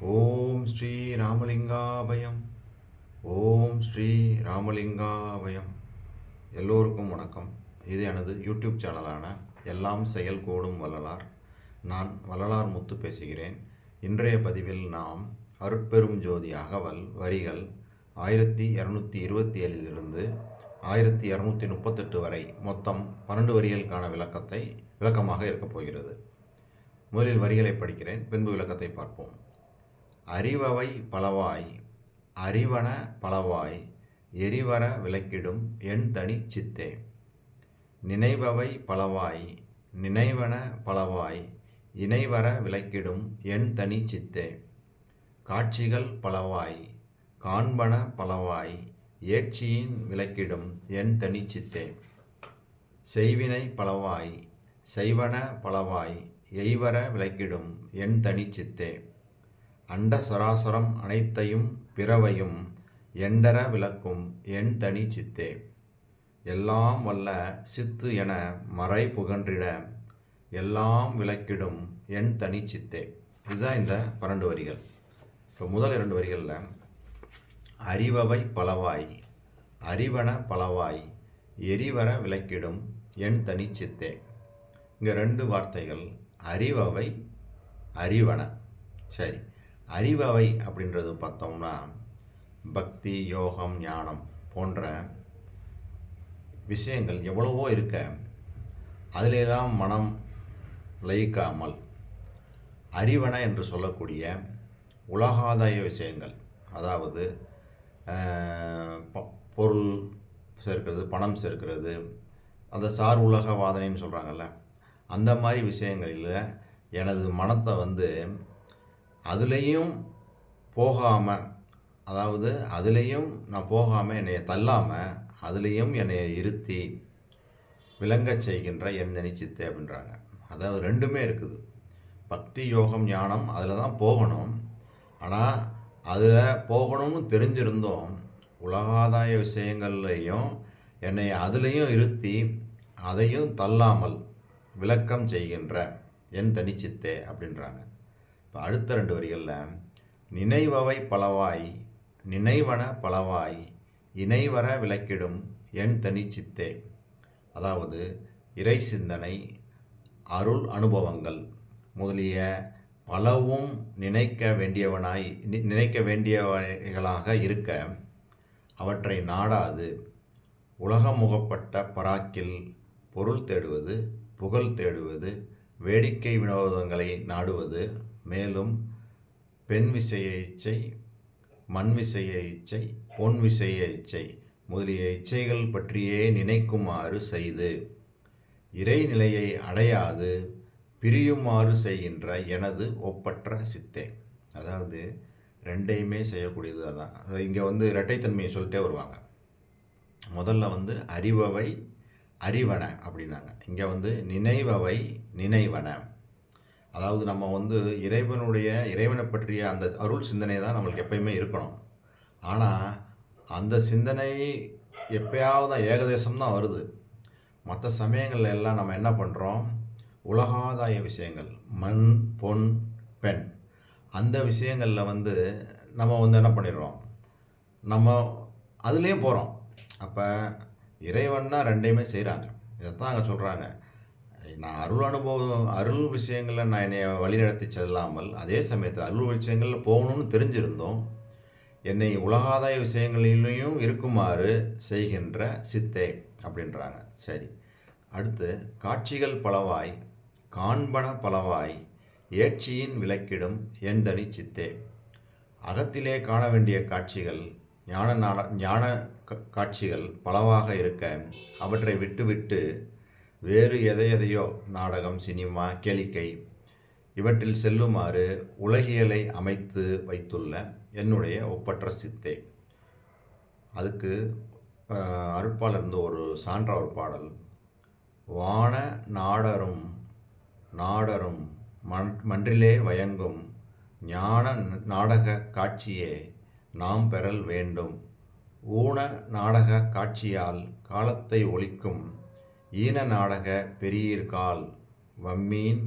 ஓம் ஸ்ரீ ராமலிங்காபயம். ஓம் ஸ்ரீ ராமலிங்காபயம். எல்லோருக்கும் வணக்கம். இது எனது யூடியூப் சேனலான எல்லாம் செயல் கூடும் வள்ளலார். நான் வள்ளலார் முத்து பேசுகிறேன். இன்றைய பதிவில் நாம் அருட்பெரும் ஜோதி அகவல் வரிகள் ஆயிரத்தி இரநூத்தி இருபத்தி ஏழிலிருந்து ஆயிரத்தி இரநூத்தி முப்பத்தெட்டு வரை மொத்தம் பன்னெண்டு வரிகளுக்கான விளக்கத்தை விளக்கமாக இருக்கப் போகிறது. முதலில் வரிகளை படிக்கிறேன் பின்பு விளக்கத்தை பார்ப்போம். அறிவவை பலவாய் அறிவன பலவாய் எரிவர விளக்கிடும் என் தனி சித்தே. நினைவவை பலவாய் நினைவன பலவாய் இணைவர விளக்கிடும் என் தனி சித்தே. காட்சிகள் பலவாய் காண்பன பலவாய் ஏட்சியின் விளக்கிடும் என் தனி சித்தே. செய்வினை பலவாய் செய்வன பலவாய் எய்வர விளக்கிடும் என் தனி சித்தே. அண்ட சராசரம் அனைத்தையும் பிறவையும் எண்டர விளக்கும் என் தனி சித்தே. எல்லாம் வல்ல சித்து என மறை புகன்றிட எல்லாம் விளக்கிடும் என் தனி சித்தே. இதுதான் இந்த பன்னெண்டு வரிகள். இப்போ முதல் இரண்டு வரிகளில் அறிவவை பலவாய் அறிவன பலவாய் எரிவர விளக்கிடும் என் தனி சித்தே. இங்கே ரெண்டு வார்த்தைகள் அறிவவை அறிவன. சரி. அறிவவை அப்படின்றது பார்த்தோம்னா பக்தி யோகம் ஞானம் போன்ற விஷயங்கள் எவ்வளவோ இருக்க அதிலெல்லாம் மனம் லயிக்காமல் அறிவன என்று சொல்லக்கூடிய உலகாதாய விஷயங்கள். அதாவது பொருள் சேர்க்கிறது பணம் சேர்க்கிறது அந்த சார் உலக வாதனைன்னு சொல்கிறாங்கல்ல அந்த மாதிரி விஷயங்களில் எனது மனத்தை வந்து அதுலேயும் போகாமல் அதாவது அதுலேயும் நான் போகாமல் என்னை தள்ளாமல் அதுலேயும் என்னை இருத்தி விளங்கச் செய்கின்ற என் நினைச்சித்து அப்படின்றாங்க. அதாவது ரெண்டுமே இருக்குது. பக்தி யோகம் ஞானம் அதில் தான் போகணும். ஆனால் அதில் போகணும்னு தெரிஞ்சிருந்தோம். உலகாதாய விஷயங்கள்லையும் என்னை அதுலேயும் இருத்தி அதையும் தள்ளாமல் விளக்கம் செய்கின்ற என் தனிச்சித்தே அப்படின்றாங்க. இப்போ அடுத்த ரெண்டு வரிகளில் நினைவவை பலவாய் நினைவன பலவாய் இணைவர விளக்கிடும் என் தனிச்சித்தே அதாவது இறை சிந்தனை அருள் அனுபவங்கள். முதலிய பலவும் நினைக்க வேண்டியவனாய் நி- நினைக்க வேண்டியவைகளாக இருக்க அவற்றை நாடாது. உலகமுகப்பட்ட பராக்கில் பொருள் தேடுவது புகழ் தேடுவது வேடிக்கை வினோதங்களை நாடுவது மேலும் பெண் விசைய இச்சை மண் விசைய இச்சை பொன் விசைய இச்சை முதலிய இச்சைகள் பற்றியே நினைக்குமாறு செய்து இறைநிலையை அடையாது பிரியுமாறு செய்கின்ற எனது ஒப்பற்ற சித்தே. அதாவது ரெண்டையுமே செய்யக்கூடியது அதான். அது இங்கே வந்து இரட்டைத்தன்மையை சொல்லிட்டே வருவாங்க. முதல்ல வந்து அறிவவை அறிவன அப்படின்னாங்க. இங்கே வந்து நினைவவை நினைவன. அதாவது நம்ம வந்து இறைவனுடைய இறைவனை பற்றிய அந்த அருள் சிந்தனை தான் நம்மளுக்கு எப்பயுமே இருக்கணும். ஆனால் அந்த சிந்தனை எப்பயாவது தான் ஏகதேசம் தான் வருது. மற்ற சமயங்களில் எல்லாம் நம்ம என்ன பண்ணுறோம் உலகாதாய விஷயங்கள் மண் பொன் பெண் அந்த விஷயங்களில் வந்து நம்ம வந்து என்ன பண்ணிடுறோம்? நம்ம அதுலேயும் போகிறோம் அப்போ இறைவன் தான் ரெண்டையுமே செய்கிறாங்க இதைத்தான் அங்கே சொல்கிறாங்க நான் அருள் அனுபவம் அருள் விஷயங்களில் நான் என்னை வழிநடத்தி செல்லாமல் அதே சமயத்தில் அருள் விஷயங்களில் போகணும்னு தெரிஞ்சிருந்தோம். என்னை உலகாதாய விஷயங்களிலையும் இருக்குமாறு செய்கின்ற சித்தே அப்படின்றாங்க. சரி. அடுத்து காட்சிகள் பலவாய் காண்பன பலவாய் ஏட்சியின் விளக்கிடும் ஏந்தனி சித்தே? அகத்திலே காண வேண்டிய காட்சிகள் ஞான ஞான க- காட்சிகள் பலவாக இருக்க அவற்றை விட்டுவிட்டு வேறு எதை எதையோ நாடகம் சினிமா கேளிக்கை இவற்றில் செல்லுமாறு உலகியலை அமைத்து வைத்துள்ள என்னுடைய ஒப்பற்ற சித்தை. அதுக்கு அருட்பாலிருந்து ஒரு சான்றா ஒரு பாடல். வான நாடரும் நாடரும் மண் மன்றிலே வயங்கும் ஞான நாடக காட்சியே நாம் பெறல் வேண்டும். ஊன நாடக காட்சியால் காலத்தை ஒழிக்கும் ஈன நாடக பெரியீர்கால் வம்மீன்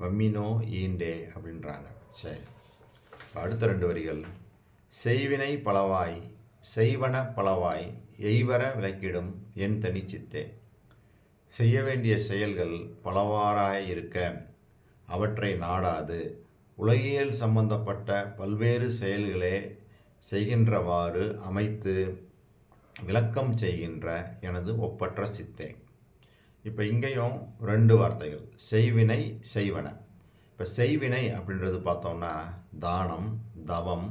வம்மினோ ஈண்டே அப்படின்றாங்க. சரி. அடுத்த ரெண்டு வரிகள். செய்வினை பலவாய் செய்வன பலவாய் எய்வர விளக்கிடும் என் தனிச்சித்தே. செய்ய வேண்டிய செயல்கள் பலவாறாய் இருக்க அவற்றை நாடாது. உலகியல் சம்பந்தப்பட்ட பல்வேறு செயல்களே செய்கின்றவாறு அமைத்து விளக்கம் செய்கின்ற எனது ஒப்பற்ற சித்தேன் இப்போ இங்கேயும் ரெண்டு வார்த்தைகள். செய்வினை செய்வன. இப்போ செய்வினை அப்படின்றது பார்த்தோம்னா தானம் தவம்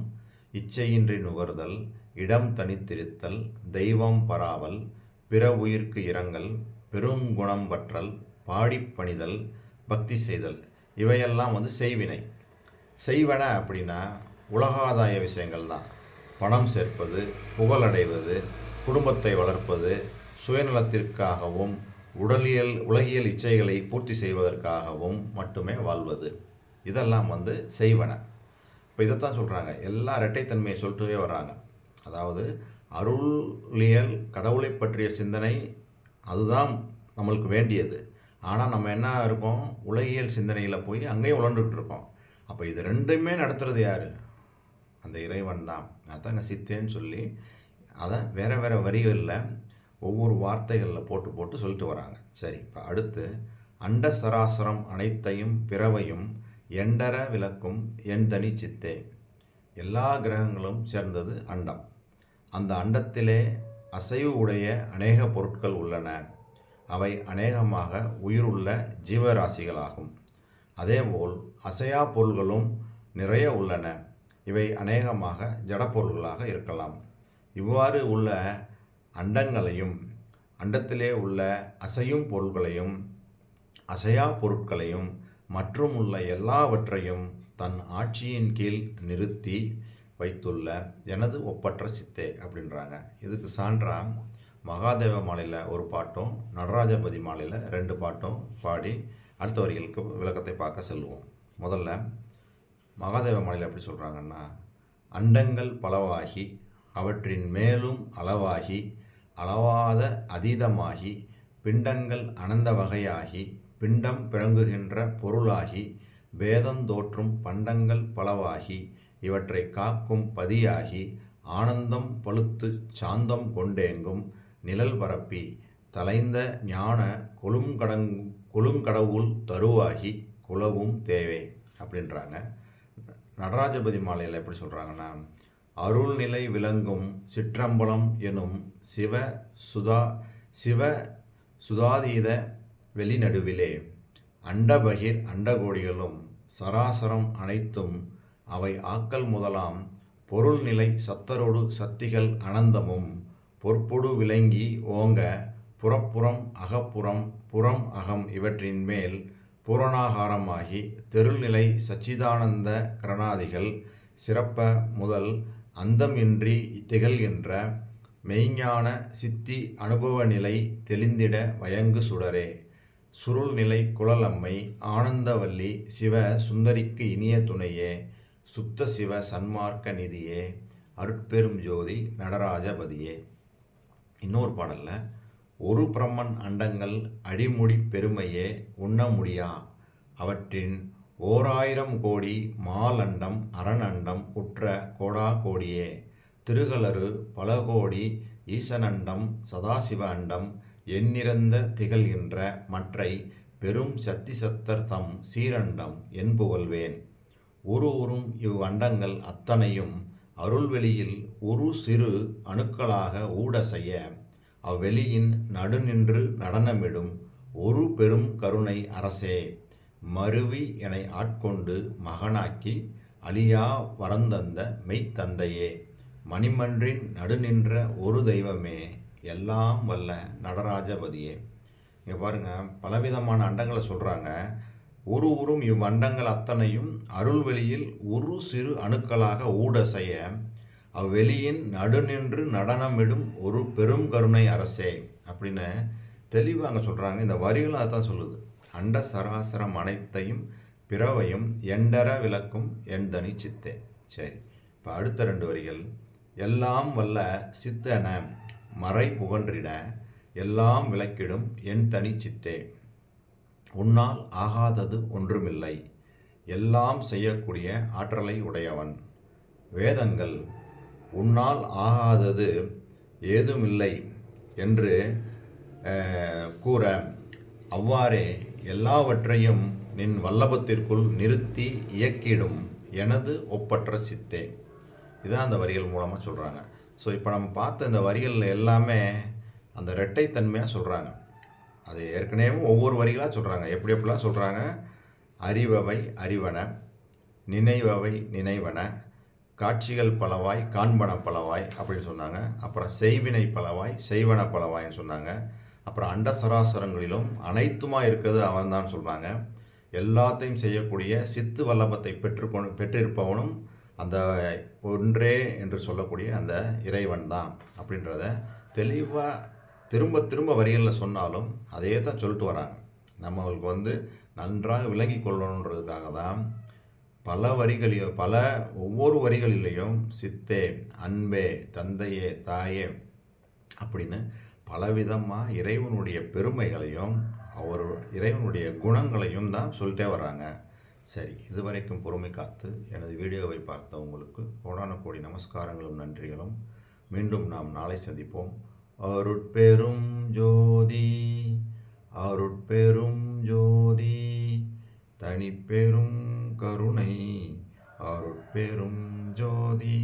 இச்சையின்றி நுகர்தல் இடம் தனித்திருத்தல் தெய்வம் பராவல் பிற உயிர்க்கு இரங்கல் பெருங்குணம் பற்றல் பாடிப்பணிதல் பக்தி செய்தல். இவையெல்லாம் வந்து செய்வினை. செய்வன அப்படின்னா உலகாதாய விஷயங்கள் தான். பணம் சேர்ப்பது புகழடைவது குடும்பத்தை வளர்ப்பது சுயநலத்திற்காகவும் உடலியல் உலகியல் இச்சைகளை பூர்த்தி செய்வதற்காகவும் மட்டுமே வாழ்வது. இதெல்லாம் வந்து செய்வன. இப்போ இதைத்தான் சொல்கிறாங்க எல்லா இரட்டைத்தன்மையை சொல்லிட்டே வர்றாங்க. அதாவது அருளியல் கடவுளை பற்றிய சிந்தனை அதுதான் நம்மளுக்கு வேண்டியது. ஆனால் நம்ம என்ன இருக்கோம்? உலகியல் சிந்தனையில் போய் அங்கேயே உழண்டுக்கிட்டு இருக்கோம். அப்போ இது ரெண்டுமே நடத்துறது யார்? அந்த இறைவன் தான். அதாங்க சித்தேன்னு சொல்லி அதை வேறு வேறு வரிகளில் ஒவ்வொரு வார்த்தைகளில் போட்டு போட்டு சொல்லிட்டு வராங்க. சரி இப்போ அடுத்து அண்ட சராசரம் அனைத்தையும் பிறவையும் எண்டர விளக்கும் என் தனி சித்தே. எல்லா கிரகங்களும் சேர்ந்தது அண்டம். அந்த அண்டத்திலே அசைவு உடைய அநேக பொருட்கள் உள்ளன. அவை அநேகமாக உயிருள்ள ஜீவராசிகளாகும். அதேபோல் அசையா பொருள்களும் நிறைய உள்ளன. இவை அநேகமாக ஜடப்பொருள்களாக இருக்கலாம். இவ்வாறு உள்ள அண்டங்களையும் அண்டத்திலே உள்ள அசையும் பொருள்களையும் அசையா பொருட்களையும் மற்றும் உள்ள எல்லாவற்றையும் தன் ஆட்சியின் கீழ் நிறுத்தி வைத்துள்ள எனது ஒப்பற்ற சித்தே அப்படின்றாங்க. இதுக்கு சான்றா மகாதேவ மாலையில் ஒரு பாட்டும் நடராஜபதி மாலையில் ரெண்டு பாட்டும் பாடி அடுத்த வரிகளுக்கு விளக்கத்தை பார்க்க செல்வோம். முதல்ல மகாதேவ மாலையில் எப்படி சொல்கிறாங்கன்னா அண்டங்கள் பலவாகி அவற்றின் மேலும் அளவாகி அளவாத அதீதமாகி பிண்டங்கள் அனந்த வகையாகி பிண்டம் பிறங்குகின்ற பொருளாகி வேதந்தோற்றும் பண்டங்கள் பலவாகி இவற்றை காக்கும் பதியாகி ஆனந்தம் பழுத்து சாந்தம் கொண்டேங்கும் நிழல் பரப்பி தலைந்த ஞான கொழுங்கடங் கொழுங்கடவுள் தருவாகி குலவும் தேவை அப்படின்றாங்க. நடராஜபதி மாலையில் எப்படி சொல்கிறாங்கன்னா அருள்நிலை விளங்கும் சிற்றம்பலம் எனும் சிவ சுதா சிவ சுதாதீத வெளிநடுவிலே அண்டபகிர் அண்டகோடிகளும் சராசரம் அனைத்தும் அவை ஆக்கல் முதலாம் பொருள்நிலை சத்தரோடு சத்திகள் அனந்தமும் பொற்பொடு விளங்கி ஓங்க புறப்புறம் அகப்புறம் புறம் அகம் இவற்றின் மேல் பூரணாகாரமாகி தெருள்நிலை சச்சிதானந்த கரணாதிகள் சிறப்ப முதல் அந்தமின்றி திகழ்கின்ற மெய்ஞான சித்தி அனுபவ நிலை தெளிந்திட வயங்கு சுடரே. சுருள்நிலை குழலம்மை ஆனந்தவல்லி சிவ சுந்தரிக்கு இனிய துணையே. சுத்த சிவ சன்மார்க்க நிதியே. அருட்பெரும் ஜோதி நடராஜபதியே இன்னொரு பாடலில் ஒரு பிரம்மன் அண்டங்கள் அடிமுடி பெருமையே உண்ண முடியா? அவற்றின் ஓர் ஆயிரம் கோடி மாலண்டம் அரணண்டம் உற்ற கோடா கோடியே. திருகலரு பல கோடி ஈசனண்டம் சதாசிவ அண்டம் எண்ணிறந்த திகழ்கின்ற மற்றை பெரும் சத்தி சத்தர் தம் சீரண்டம் என் புகழ்வேன். ஒரு உறும் இவ்வண்டங்கள் அத்தனையும் அருள்வெளியில் ஒரு சிறு அணுக்களாக ஊட செய்ய அவ்வெளியின் நடுநின்று நடனமிடும் ஒரு பெரும் கருணை அரசே. மருவி என்னை ஆட்கொண்டு மகனாக்கி அழியா வரந்தந்த மெய்த்தந்தையே மணிமன்றின் நடுநின்ற ஒரு தெய்வமே எல்லாம் வல்ல நடராஜபதியே. இங்கே பாருங்கள் பலவிதமான அண்டங்களை சொல்கிறாங்க உரு உறும் இவ்வண்டங்கள் அத்தனையும் அருள்வெளியில் ஒரு சிறு அணுக்களாக ஊட செய்ய அவ்வெளியின் நடுநின்று நடனமிடும் ஒரு பெரும் கருணை அரசே அப்படின்னு தெளிவாக அங்கே சொல்கிறாங்க இந்த வரிகளும் அதான் சொல்லுது. அண்ட சராசரம் அனைத்தையும் பிறவையும் எண்டர விளக்கும் என் தனி சித்தே. சரி இப்போ அடுத்த ரெண்டு வரிகள். எல்லாம் வல்ல சித்தன மறை புகன்றிட எல்லாம் விளக்கிடும் என் தனி சித்தே. உன்னால் ஆகாதது ஒன்றுமில்லை. எல்லாம் செய்யக்கூடிய ஆற்றலை உடையவன். வேதங்கள் உன்னால் ஆகாதது ஏதுமில்லை என்று கூற அவ்வாறே எல்லாவற்றையும் நின் வல்லபத்திற்குள் நிறுத்தி இயக்கிடும் எனது ஒப்பற்ற சித்தே. இதுதான் அந்த வரிகள் மூலமாக சொல்கிறாங்க ஸோ இப்போ நம்ம பார்த்த இந்த வரிகளில் எல்லாமே அந்த இரட்டைத்தன்மையாக சொல்கிறாங்க அது ஏற்கனவே ஒவ்வொரு வரிகளாக சொல்கிறாங்க எப்படி எப்படிலாம் சொல்கிறாங்க அறிவவை அறிவன நினைவவை நினைவன காட்சிகள் பலவாய் காண்பன பலவாய் அப்படின்னு சொன்னாங்க. அப்புறம் செய்வினை பலவாய் செய்வன பலவாய்ன்னு சொன்னாங்க. அப்புறம் அண்ட சராசரங்களிலும் அனைத்துமா இருக்கிறது அவன் தான் சொல்கிறாங்க எல்லாத்தையும் செய்யக்கூடிய சித்து வல்லபத்தை பெற்றுக்கொண்டு பெற்றிருப்பவனும் அந்த ஒன்றே என்று சொல்லக்கூடிய அந்த இறைவன் தான் அப்படின்றத தெளிவாக திரும்ப திரும்ப வரிகளில் சொன்னாலும் அதே தான் சொல்லிட்டு வராங்க. நம்மளுக்கு வந்து நன்றாக விளங்கி கொள்ளணுன்றதுக்காக தான் பல வரிகளையும் பல ஒவ்வொரு வரிகளிலையும் சித்தே அன்பே தந்தையே தாயே அப்படின்னு பலவிதமாக இறைவனுடைய பெருமைகளையும் அவர் இறைவனுடைய குணங்களையும் தான் சொல்லிட்டே வர்றாங்க. சரி இதுவரைக்கும் பொறுமை காத்து எனது வீடியோவை பார்த்த உங்களுக்கு கோடான கோடி நமஸ்காரங்களும் நன்றிகளும். மீண்டும் நாம் நாளை சந்திப்போம். அருட்பெரும் ஜோதி அருட்பெரும் ஜோதி தனிப்பெரும் கருணை அருட்பெரும் ஜோதி.